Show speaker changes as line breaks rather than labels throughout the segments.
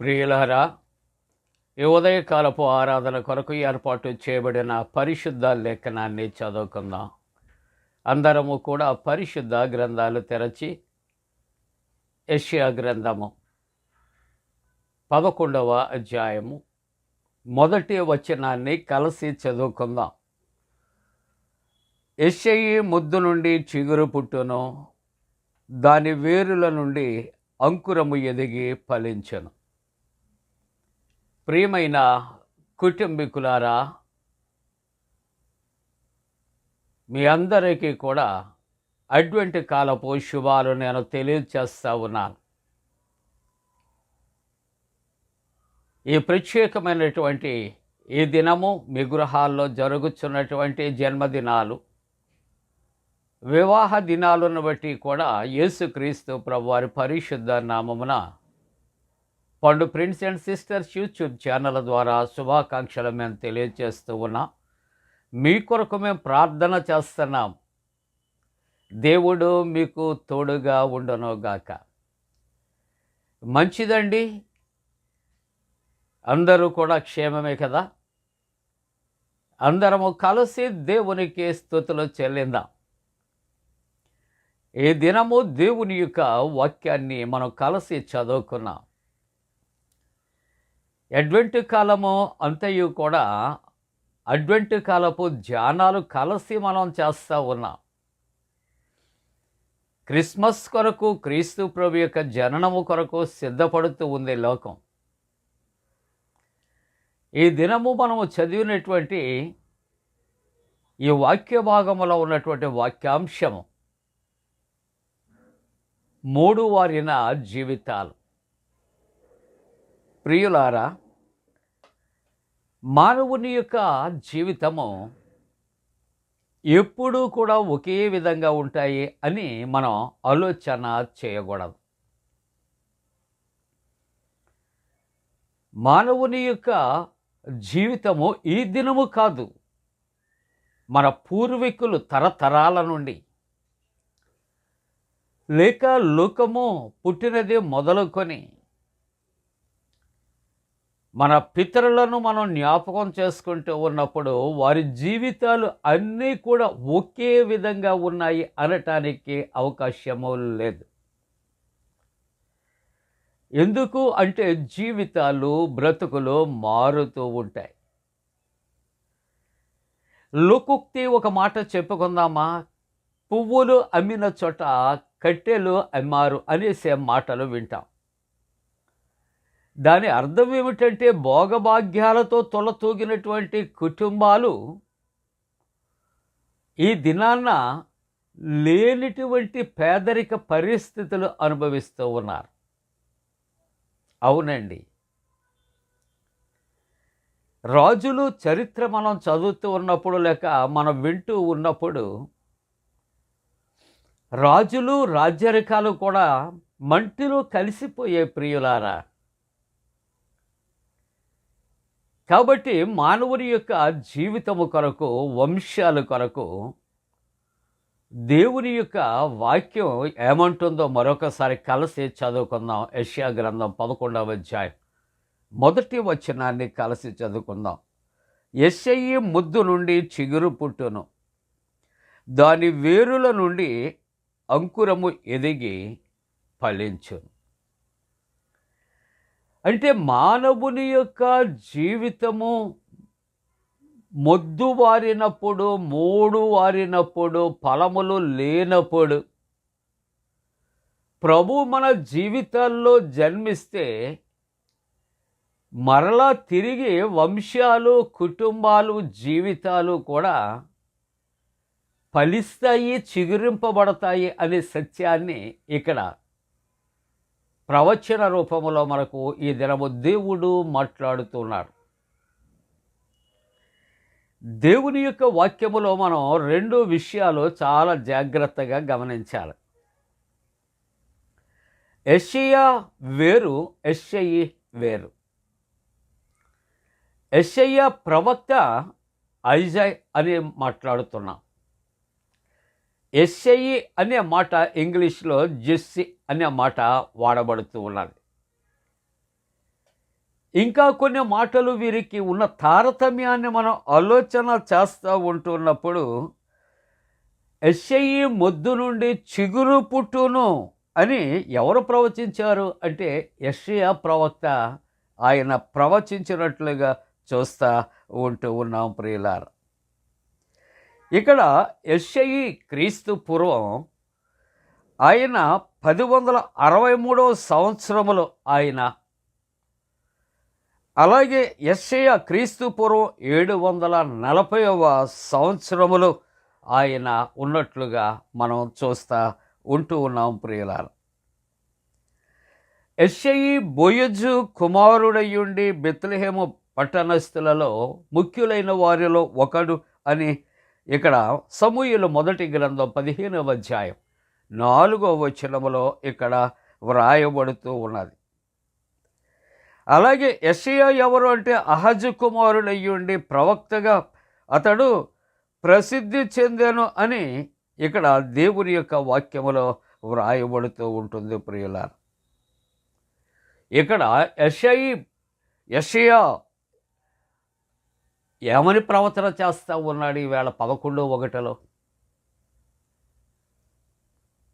ప్రియులారా ఈ ఉదయకాలపు ఆరాధన కొరకు ఏర్పాటు చేయబడిన పరిశుద్ధ లేఖనాన్ని చదువుకుందాం. అందరము కూడా పరిశుద్ధ గ్రంథాలు తెరచి యష్యా గ్రంథము పదకొండవ అధ్యాయము మొదటి వచనాన్ని కలిసి చదువుకుందాం. ఎస్ఐ ముద్దు నుండి చిగురు పుట్టును దాని వేరుల నుండి అంకురము ఎదిగి ఫలించను. ప్రియమైన కుటుంబీకులారా మీ అందరికీ కూడా అడ్వెంట్ కాలపు శుభాలు నేను తెలియచేస్తా ఉన్నాను. ఈ ప్రత్యేకమైనటువంటి ఈ దినము మీ గృహాల్లో జరుగుతున్నటువంటి జన్మదినాలు వివాహ దినాలను బట్టి కూడా యేసుక్రీస్తు ప్రభువారి పరిశుద్ధ నామమున Pandu prince and sisters YouTube channel ద్వారా శుభాకాంక్షలు మేము తెలియజేస్తూ ఉన్నాం. మీ కొరకు మేము ప్రార్థన చేస్తున్నాం. దేవుడు మీకు తోడుగా ఉండనుగాక మంచిదండి. అందరూ కూడా క్షేమమే కదా. అందరము కలిసి దేవునికి స్థుతులు చెల్లిందాం. ఈ దినము దేవుని యొక్క వాక్యాన్ని మనం కలిసి చదువుకున్నాం. అడ్వెంట్ కాలము అంతయు కూడా అడ్వెంట్ కాలపు ధ్యానాలు కలిసి మనం చేస్తూ ఉన్నాం. క్రిస్మస్ కొరకు క్రీస్తు ప్రభు యొక్క జననము కొరకు సిద్ధపడుతూ ఉంది లోకం. ఈ దినము మనము చదివినటువంటి ఈ వాక్య భాగంలో ఉన్నటువంటి వాక్యాంశము మూడు వారిన జీవితాలు. ప్రియులారా మానవుని యొక్క జీవితము ఎప్పుడూ కూడా ఒకే విధంగా ఉంటాయి అని మనం ఆలోచన చేయకూడదు. మానవుని యొక్క జీవితము ఈ దినము కాదు. మన పూర్వీకులు తరతరాల నుండి. లేక లోకము పుట్టినది మొదలుకొని మన పితరులను మనం జ్ఞాపకం చేసుకుంటూ ఉన్నప్పుడు వారి జీవితాలు అన్నీ కూడా ఒకే విధంగా ఉన్నాయి అనటానికి అవకాశము లేదు. ఎందుకు అంటే జీవితాలు బ్రతుకులు మారుతూ ఉంటాయి. లోకుక్తి ఒక మాట చెప్పుకుందామా? పువ్వులు అమ్మిన చోట కట్టెలు అమ్మారు అనేసే మాటలు వింటాం. దాని అర్థం ఏమిటంటే భోగభాగ్యాలతో తొలతూగినటువంటి కుటుంబాలు ఈ దినాన్న లేనిటువంటి పేదరిక పరిస్థితులు అనుభవిస్తూ ఉన్నారు. అవునండి. రాజులు చరిత్ర మనం చదువుతూ ఉన్నప్పుడు లేక మనం వింటూ ఉన్నప్పుడు రాజులు రాజ్యరికాలు కూడా మంటిలో కలిసిపోయే ప్రియులారా. కాబట్టి మానవుని యొక్క జీవితము కొరకు వంశాల కొరకు దేవుని యొక్క వాక్యం ఏమంటుందో మరొకసారి కలిసి చదువుకుందాం. యష్యా గ్రంథం పదకొండవ అధ్యాయం. మొదటి వచనాన్ని కలిసి చదువుకుందాం. ఎస్ఐ ముద్దు నుండి చిగురు పుట్టును. దాని వేరుల నుండి అంకురము ఎదిగి ఫలించును. అంటే మానవుని యొక్క జీవితము మొద్దు వారినప్పుడు మూడు వారినప్పుడు ఫలములు లేనప్పుడు ప్రభు మన జీవితాల్లో జన్మిస్తే మరలా తిరిగి వంశాలు కుటుంబాలు జీవితాలు కూడా ఫలిస్తాయి చిగురింపబడతాయి అనే సత్యాన్ని ఇక్కడ ప్రవచన రూపంలో మనకు ఈ దినము దేవుడు మాట్లాడుతున్నాడు. దేవుని యొక్క వాక్యములో మనం రెండు విషయాలు చాలా జాగ్రత్తగా గమనించాలి. ఎస్ఐయా వేరు ఎస్ఐ వేరు. ఎస్ఐయా ప్రవక్త ఐజాయ్ అని మాట్లాడుతున్నాం. ఎస్ఐ అనే మాట ఇంగ్లీష్లో జెస్సి అనే మాట వాడబడుతూ ఉన్నది. ఇంకా కొన్ని మాటలు వీరికి ఉన్న తారతమ్యాన్ని మనం ఆలోచన చేస్తూ ఉంటున్నప్పుడు ఎస్ఐ మొద్దు నుండి చిగురు పుట్టును అని ఎవరు ప్రవచించారు? అంటే ఎస్ఐ ప్రవక్త ఆయన ప్రవచించినట్లుగా చూస్తూ ఉంటూ ఉన్నాం ప్రియులారా. ఇక్కడ ఎస్ఐ క్రీస్తు పూర్వం ఆయన పది వందల అరవై మూడవ సంవత్సరములో ఆయన అలాగే ఎస్ఐ క్రీస్తు పూర్వం ఏడు వందల నలభైవ సంవత్సరములో ఆయన ఉన్నట్లుగా మనం చూస్తా ఉంటూ ఉన్నాం ప్రియులారు. ఎస్ఐ బొయజు కుమారుడయ్యుండి బెత్లహేము పట్టణస్థులలో ముఖ్యులైన వారిలో ఒకడు అని ఇక్కడ సమూహలు మొదటి గ్రంథం పదిహేనవ అధ్యాయం. నాలుగవ వచనములో ఇక్కడ వ్రాయబడుతూ ఉన్నది. అలాగే ఎస్ఐయా ఎవరు అంటే అహజ కుమారుడయ్యుండి ప్రవక్తగా అతడు ప్రసిద్ధి చెందాను అని ఇక్కడ దేవుని యొక్క వాక్యములో వ్రాయబడుతూ ఉంటుంది ప్రియులార. ఇక్కడ ఎస్ఐ ఎస్ఐయా ఏమని ప్రవచన చేస్తూ ఉన్నాడు ఈవేళ పదకొండు ఒకటిలో?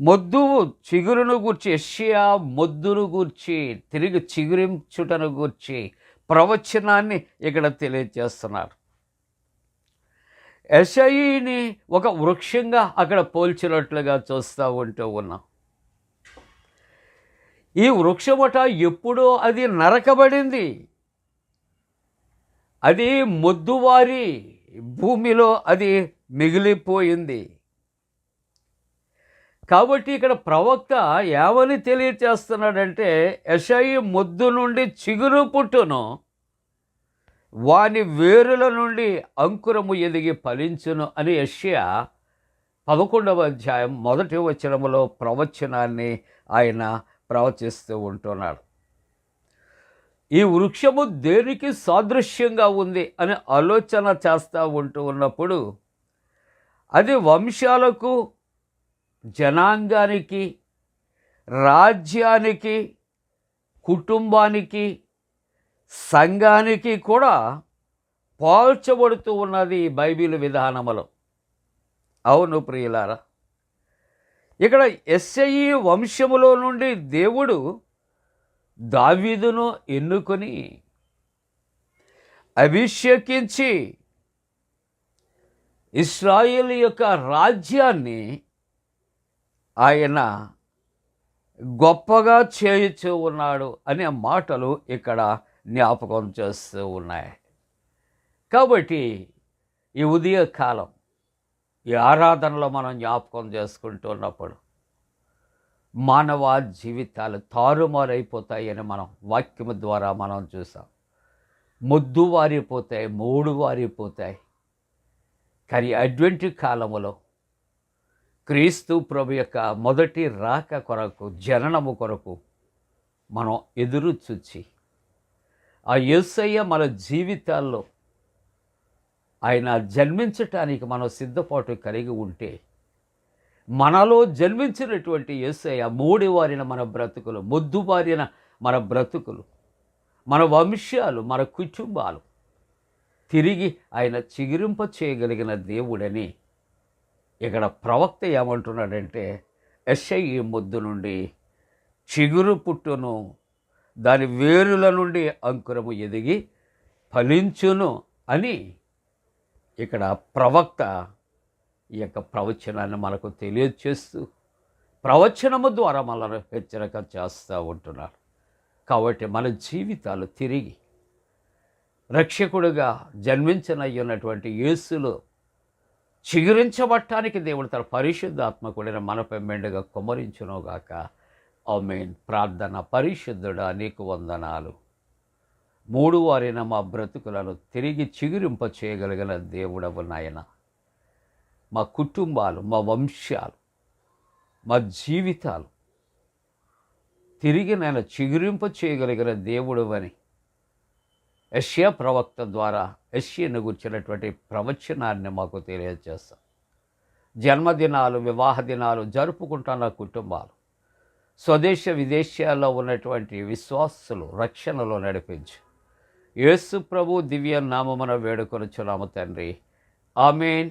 మొద్దు చిగురును గూర్చి ఎషియా మొద్దును గూర్చి తిరిగి చిగురించుటను గూర్చి ప్రవచనాన్ని ఇక్కడ తెలియజేస్తున్నారు. ఎషయిని ఒక వృక్షంగా అక్కడ పోల్చినట్లుగా చూస్తూ ఉంటూ ఉన్నాం. ఈ వృక్షమట ఎప్పుడో అది నరకబడింది. అది మొద్దువారి భూమిలో అది మిగిలిపోయింది. కాబట్టి ఇక్కడ ప్రవక్త ఏమని తెలియచేస్తున్నాడంటే యషయి మొద్దు నుండి చిగురు పుట్టును వాని వేరుల నుండి అంకురము ఎదిగి ఫలించును అని యష్యా పదకొండవ అధ్యాయం మొదటి వచనములో ప్రవచనాన్ని ఆయన ప్రవచిస్తూ ఉంటున్నాడు. ఈ వృక్షము దేనికి సాదృశ్యంగా ఉంది అని ఆలోచన చేస్తూ ఉంటూ ఉన్నప్పుడు అది వంశాలకు జనాంగానికి రాజ్యానికి కుటుంబానికి సంఘానికి కూడా పోల్చబడుతూ ఉన్నది ఈ బైబిల్ విధానములో. అవును ప్రియులారా ఇక్కడ ఎస్ఐ వంశములో నుండి దేవుడు దావీదును ఎన్నుకొని అభిషేకించి ఇస్రాయేల్ యొక్క రాజ్యాన్ని ఆయన గొప్పగా చేయుచూ ఉన్నాడు అనే మాటలు ఇక్కడ జ్ఞాపకం చేస్తూ ఉన్నాయి. కాబట్టి ఈ ఉదయకాలం ఈ ఆరాధనలో మనం జ్ఞాపకం చేసుకుంటున్నప్పుడు మానవ జీవితాలు తారుమారైపోతాయని మనం వాక్యము ద్వారా మనం చూసాం. ముద్దు వారిపోతాయి మూడు వారిపోతాయి. కానీ అడ్వెంట్ కాలములో క్రీస్తు ప్రభు యొక్క మొదటి రాక కొరకు జననము కొరకు మనం ఎదురు చూచి ఆ యేసయ్య మన జీవితాల్లో ఆయన జన్మించటానికి మనం సిద్ధపాటు కలిగి ఉంటే మనలో జన్మించినటువంటి యేసయ్య మూడివారిన మన బ్రతుకులు మొద్దుబారిన మన బ్రతుకులు మన వంశాలు మన కుటుంబాలు. తిరిగి ఆయన చిగురింప చేయగలిగిన దేవుడని ఇక్కడ ప్రవక్త ఏమంటున్నాడంటే ఎస్ఐ ముద్దు నుండి చిగురు పుట్టును దాని వేరుల నుండి అంకురము ఎదిగి ఫలించును అని ఇక్కడ ప్రవక్త ఈ యొక్క ప్రవచనాన్ని మనకు తెలియచేస్తూ ప్రవచనము ద్వారా మనల్ని హెచ్చరిక చేస్తూ ఉంటున్నారు. కాబట్టి మన జీవితాలు తిరిగి రక్షకుడుగా జన్మించనయ్యున్నటువంటి యేసులో చిగురించబట్టానికి దేవుడు తన పరిశుద్ధాత్మ కూడా మనపై మెండుగా కుమరించునుగాక. ఆమెన్. ప్రార్థన పరిశుద్ధుడా నీకు వందనాలు. మూడు వారిన మా బ్రతుకులను తిరిగి చిగురింప చేయగలిగిన దేవుడవు నాయన? మా కుటుంబాలు మా వంశాలు మా జీవితాలు తిరిగి నేను చిగురింప చేయగలిగిన దేవుడు అని యష్యా ప్రవక్త ద్వారా యష్యను గుర్చినటువంటి ప్రవచనాన్ని మాకు తెలియజేస్తాం. జన్మదినాలు వివాహ దినాలు జరుపుకుంటున్న కుటుంబాలు స్వదేశ విదేశాల్లో ఉన్నటువంటి విశ్వాసులు రక్షణలో నడిపించు యేసు ప్రభు దివ్య నామమున వేడుకొనుచున్నాము తండ్రి. ఆమెన్.